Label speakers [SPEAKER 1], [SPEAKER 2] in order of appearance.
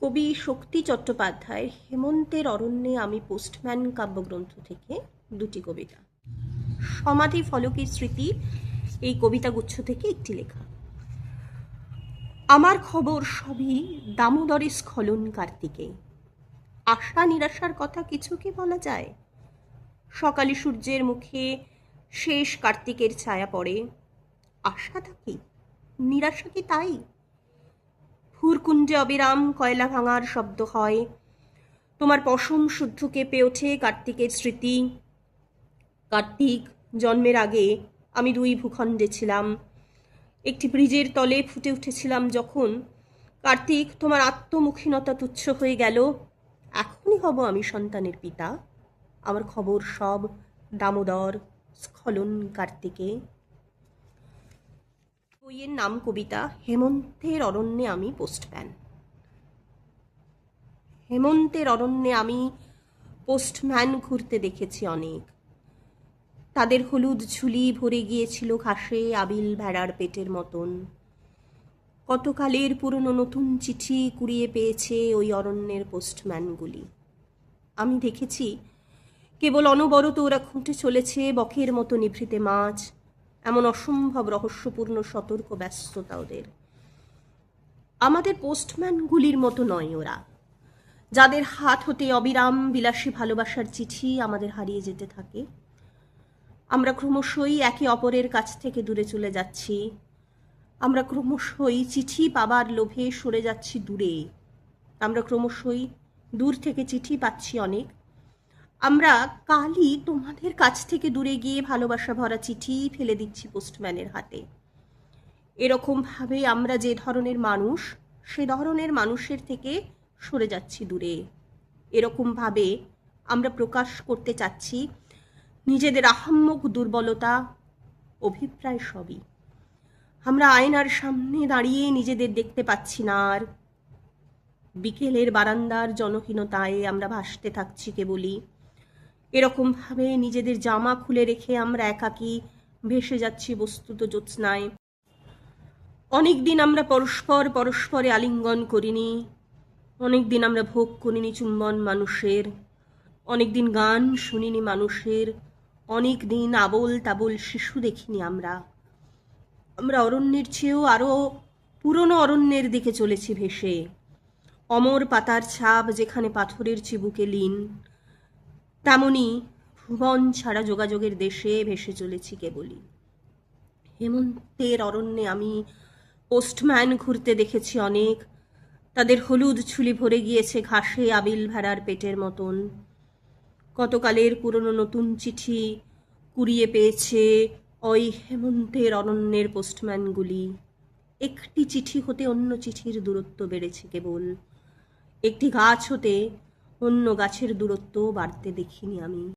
[SPEAKER 1] কবি শক্তি চট্টোপাধ্যায়, হেমন্তের অরণ্যে আমি পোস্টম্যান কাব্যগ্রন্থ থেকে দুটি কবিতা। সমাধি ফলকের স্মৃতি, এই কবিতাগুচ্ছ থেকে একটি লেখা। আমার খবর সবই দামোদরে স্খলন কার্তিকে। আশা নিরাশার কথা কিছু কি বলা যায়। সকালে সূর্যের মুখে শেষ কার্তিকের ছায়া পড়ে। আশা কি নিরাশা কি তাই? ভুরকুণ্ডে অবিরাম কয়লা ভাঙার শব্দ হয়। তোমার পশম শুদ্ধ কেঁপে ওঠে কার্তিকের স্মৃতি। কার্তিক, জন্মের আগে আমি দুই ভূখণ্ডে ছিলাম। একটি ব্রিজের তলে ফুটে উঠেছিলাম যখন কার্তিক তোমার আত্মমুখীনতা তুচ্ছ হয়ে গেল। এখনই হব আমি সন্তানের পিতা। আমার খবর সব দামোদর স্খলন কার্তিকে। বইয়ের নাম কবিতা, হেমন্তের অরণ্যে আমি পোস্টম্যান হেমন্তের অরণ্যে আমি পোস্টম্যান ঘুরতে দেখেছি অনেক। তাদের হলুদ ঝুলি ভরে গিয়েছিল ঘাসে আবিল ভেড়ার পেটের মতন। কতকালের পুরনো নতুন চিঠি কুড়িয়ে পেয়েছে ওই অরণ্যের পোস্টম্যানগুলি আমি দেখেছি, কেবল অনবরত ওরা খুঁটে চলেছে বকের মতো নিভৃতে মাছ এমন অসম্ভব রহস্যপূর্ণ সতর্ক ব্যস্ততা ওদের। আমাদের পোস্টম্যানগুলির মতো নয় ওরা। যাদের হাত হতে অবিরাম বিলাসী ভালোবাসার চিঠি আমাদের হারিয়ে যেতে থাকে। আমরা ক্রমশই একে অপরের কাছ থেকে দূরে চলে যাচ্ছি। আমরা ক্রমশই চিঠি পাবার লোভে সরে যাচ্ছি দূরে। আমরা ক্রমশই দূর থেকে চিঠি পাচ্ছি অনেক। আমরা কালই তোমাদের কাছ থেকে দূরে গিয়ে ভালোবাসা ভরা চিঠি ফেলে দিচ্ছি পোস্টম্যানের হাতে। এরকমভাবে আমরা যে ধরনের মানুষ, সে ধরনের মানুষের থেকে সরে যাচ্ছি দূরে। এরকমভাবে আমরা প্রকাশ করতে চাচ্ছি নিজেদের আহাম্মক দুর্বলতা, অভিপ্রায় সবই। আমরা আয়নার সামনে দাঁড়িয়ে নিজেদের দেখতে পাচ্ছি না আর। বিকেলের বারান্দার জনহীনতায় আমরা ভাসতে থাকছি কেবলই। এরকমভাবে নিজেদের জামা খুলে রেখে আমরা একাকী ভেসে যাচ্ছি বস্তুত জ্যোৎস্নায়। অনেক দিন আমরা পরস্পর পরস্পরে আলিঙ্গন করিনি। অনেক দিন আমরা ভোগ করিনি চুম্বন মানুষের। অনেক দিন গান শুনিনি মানুষের। অনেক দিন আবল তাবল শিশু দেখিনি আমরা। আমরা অরণ্যের চেয়েও আরও পুরনো অরণ্যের দিকে চলেছি ভেসে। অমর পাতার ছাপ যেখানে পাথরের চিবুকে লীন। তেমনি ভুবন ছাড়া যোগাযোগের দেশে ভেসে চলেছি কেবলই। হেমন্তের অরণ্যে আমি পোস্টম্যান ঘুরতে দেখেছি অনেক। তাদের হলুদ ছুলি ভরে গিয়েছে ঘাসে আবিল ভেড়ার পেটের মতন। কতকালের পুরনো নতুন চিঠি কুড়িয়ে পেয়েছে ওই হেমন্তের অরণ্যের পোস্টম্যানগুলি। একটি চিঠি হতে অন্য চিঠির দূরত্ব বেড়েছে কেবল। একটি গাছ হতে অন্য গাছের দূরত্বও বাড়তে দেখিনি আমি।